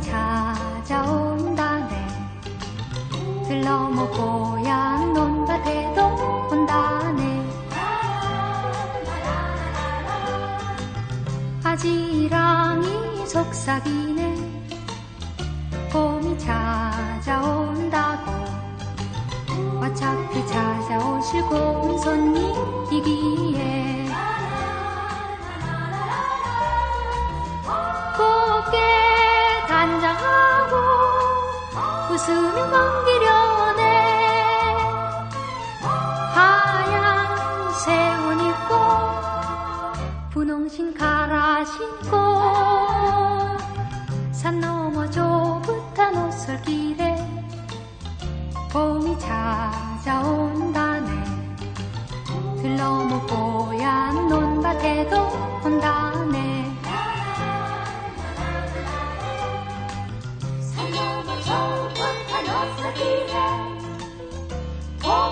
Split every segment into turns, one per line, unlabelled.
찾아온다네. 들러모 고향 논밭에도 온다네. 아지랑이 속삭이네. 봄이 찾아온다고. 어차피 찾아오시고 웃으며 반기려네. 하얀 새옷 입고 분홍신 갈아 신고 산 너머 좁은 옷솔길에 봄이 찾아온다네. 들러모 뽀얀 논밭에도 온다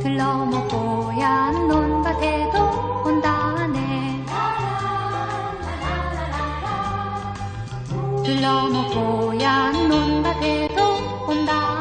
들러모 뽀얀 논밭에도 온다네. 들러모 뽀얀 논밭에도 온다